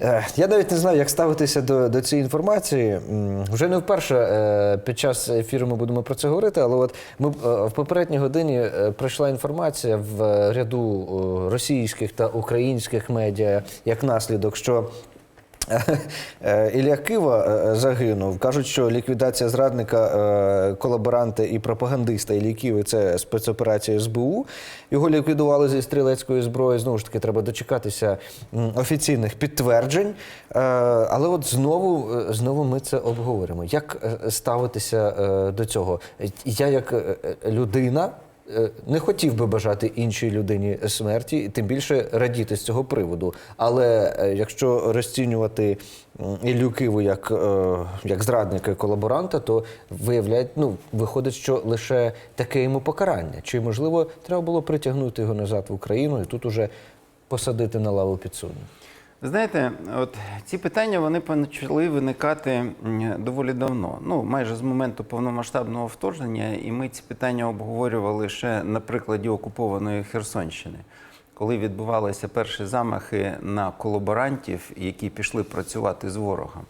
Е, Я навіть не знаю, як ставитися до, до цієї інформації. Вже не вперше е, під час ефіру ми будемо про це говорити, але от ми е, в попередній годині прийшла інформація в ряду російських та українських медіа як наслідок, що Ілля Кива е, загинув. Кажуть, що ліквідація зрадника, е, колаборанта і пропагандиста Іллі Киви – це спецоперація СБУ. Його ліквідували зі стрілецької зброї. Знову ж таки, треба дочекатися офіційних підтверджень. Е, Але от знову, е, знову ми це обговоримо. Як е, ставитися е, до цього? Я як е, е, людина. Е, Не хотів би бажати іншій людині смерті, і тим більше радіти з цього приводу. Але е, якщо розцінювати Іллю як, е, як зрадника і колаборанта, то виявляє, ну, виходить, що лише таке йому покарання. Чи можливо треба було притягнути його назад в Україну і тут уже посадити на лаву підсудних? Знаєте, от ці питання вони почали виникати доволі давно. Ну, майже з моменту повномасштабного вторгнення, і ми ці питання обговорювали ще на прикладі окупованої Херсонщини, коли відбувалися перші замахи на колаборантів, які пішли працювати з ворогом.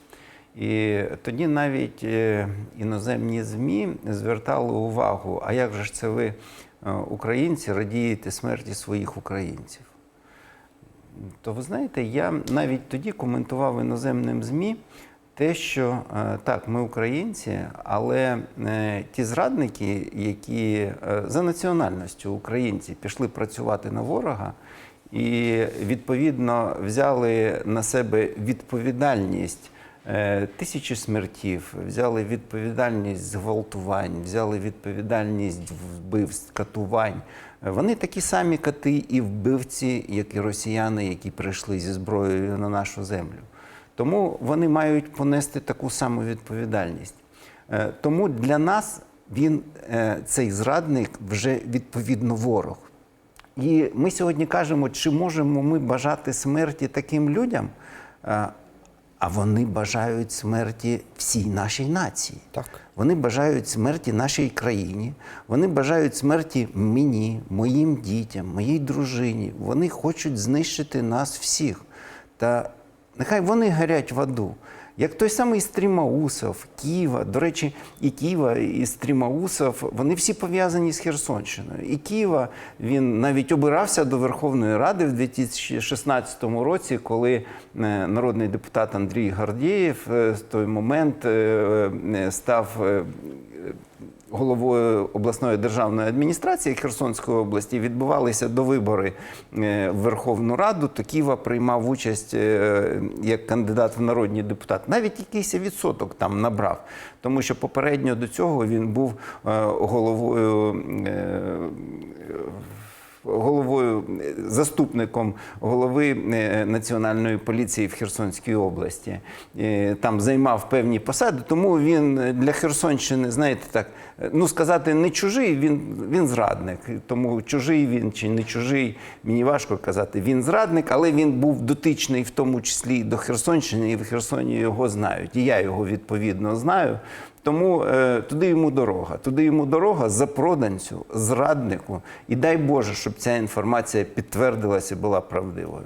І тоді навіть е, іноземні ЗМІ звертали увагу, а як же ж це ви, е, українці, радієте смерті своїх українців? То ви знаєте, я навіть тоді коментував іноземним ЗМІ те, що е, так, ми українці, але е, ті зрадники, які е, за національністю українці пішли працювати на ворога і відповідно взяли на себе відповідальність. Е, Тисячі смертів, взяли відповідальність зґвалтувань, взяли відповідальність вбивств, катувань. Е, Вони такі самі кати і вбивці, як і росіяни, які прийшли зі зброєю на нашу землю. Тому вони мають понести таку саму відповідальність. Е, Тому для нас він, цей зрадник, вже відповідно ворог. І ми сьогодні кажемо, чи можемо ми бажати смерті таким людям, а вони бажають смерті всій нашій нації. Так. Вони бажають смерті нашій країні, вони бажають смерті мені, моїм дітям, моїй дружині. Вони хочуть знищити нас всіх. Та нехай вони горять в аду. Як той самий Стрімаусов, Ківа, до речі, і Ківа, і Стрімаусов, вони всі пов'язані з Херсонщиною. І Ківа він навіть обирався до Верховної Ради в 2016 році, коли е, народний депутат Андрій Гордєєв е, в той момент е, став. Головою обласної державної адміністрації Херсонської області відбувалися до вибори е, в Верховну Раду. То Ківа приймав участь е, як кандидат в народні депутати. Навіть якийсь відсоток там набрав, тому що попередньо до цього він був е, головою. Заступником голови е, національної поліції в Херсонській області. Е, Там займав певні посади, тому він для Херсонщини, знаєте, так, е, ну сказати не чужий, він, він зрадник. Тому чужий він чи не чужий, мені важко казати. Він зрадник, але він був дотичний в тому числі до Херсонщини, і в Херсоні його знають. І я його відповідно знаю. Тому е, туди йому дорога. Туди йому дорога за проданцю, зраднику. І дай Боже, щоб ця інформація підтвердилася і була правдивою.